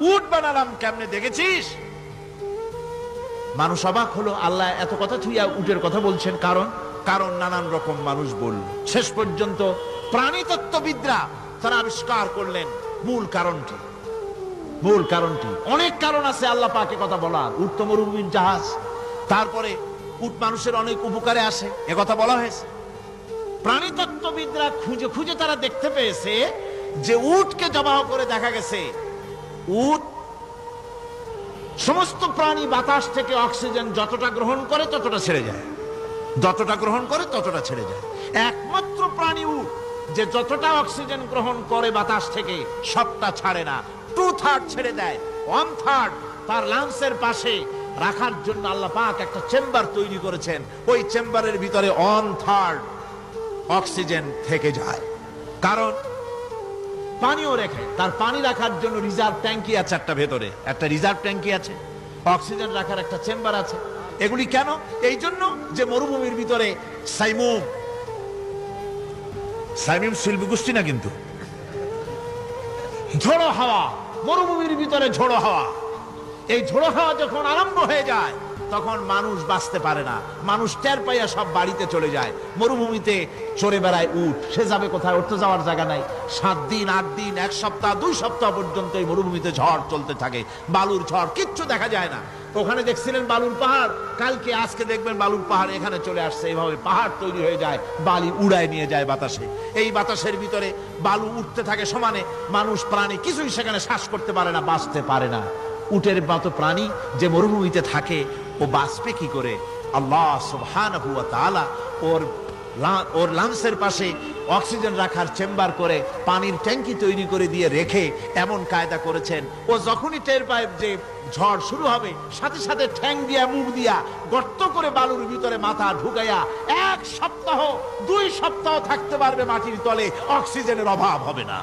উট বানালাম কেমনে দেখেছিস? মানুষ অবাক হলো আল্লাহ এত কথা থুইয়া উটের কথা বলছেন। কারণ? কারণ নানান রকম মানুষ বলল। শেষ পর্যন্ত প্রাণীতত্ত্ববিদরা তারা আবিষ্কার করলেন। মূল কারণটি। মূল কারণটি? অনেক কারণ আছে আল্লাহ পাকে কথা বলার। উট তো মরুভূমির জাহাজ। তারপরে উট মানুষের অনেক উপকারে আসে। এ কথা বলা হয়েছে। প্রাণীতত্ত্ববিদরা খুঁজে খুঁজে তারা দেখতে পেয়েছে যে উটকে জবাহ করে দেখা গেছে। উট, সমস্ত প্রাণী বাতাস থেকে অক্সিজেন যতটা গ্রহণ করে ততটা ছেড়ে যায়। যতটা গ্রহণ করে ততটা ছেড়ে যায়। একমাত্র প্রাণী উট যে যতটা অক্সিজেন গ্রহণ করে বাতাস থেকে, সবটা ছাড়ে না। টু থার্ড ছেড়ে দেয়। ওয়ান থার্ড তার লাংসের পাশে রাখার জন্য আল্লাহ পাক একটা চেম্বার তৈরি করেছেন। ওই চেম্বারের ভিতরে ওয়ান থার্ড অক্সিজেন থেকে যায়। কারণ পানিও রেখে, তার পানি রাখার জন্য রিজার্ভ ট্যাঙ্কি আছে একটা ভেতরে। একটা রিজার্ভ ট্যাঙ্কি আছে, অক্সিজেন রাখার একটা চেম্বার আছে। এগুলি কেন? এই জন্য যে মরুভূমির ভিতরে সাইমুম, সাইমিম শিল্পী গোষ্ঠী না কিন্তু? ঝোড়ো হাওয়া, মরুভূমির ভিতরে ঝোড়ো হাওয়া। এই ঝোড়ো হাওয়া যখন আরম্ভ হয়ে যায়, তখন মানুষ বাঁচতে পারে না। মানুষ টের পাইয়া সব বাড়িতে চলে যায়। মরুভূমিতে চড়ে বেড়ায় উঠ সে যাবে কোথায়? উঠতে যাওয়ার জায়গা নাই। সাত দিন, আট দিন, এক সপ্তাহ, দুই সপ্তাহ পর্যন্ত এই মরুভূমিতে ঝড় চলতে থাকে। বালুর ঝড়, কিচ্ছু দেখা যায় না। ওখানে দেখছিলেন বালুর পাহাড়? কালকে, আজকে দেখবেন বালুর পাহাড় এখানে চলে আসছে। এইভাবে পাহাড় তৈরি হয়ে যায়, বালি উড়ায় নিয়ে যায় বাতাসে। এই বাতাসের ভিতরে বালু উঠতে থাকে সমানে। মানুষ প্রাণী কিছুই সেখানে শ্বাস করতে পারে না, বাঁচতে পারে না। উটের মতো প্রাণী যে মরুভূমিতে থাকে, ও বাঁচবে কি করে? আল্লাহ তাআলা ওর ওর লাংসের পাশে অক্সিজেন রাখার চেম্বার করে পানির ট্যাঙ্কি তৈরি করে দিয়ে রেখে এমন কায়দা করেছেন। ও যখনই টের পায় যে ঝড় শুরু হবে, সাথে সাথে ঠ্যাং দিয়া, মুখ দিয়া গর্ত করে বালুর ভিতরে মাথা ঢুকাইয়া এক সপ্তাহ, দুই সপ্তাহ থাকতে পারবে মাটির তলে, অক্সিজেনের অভাব হবে না।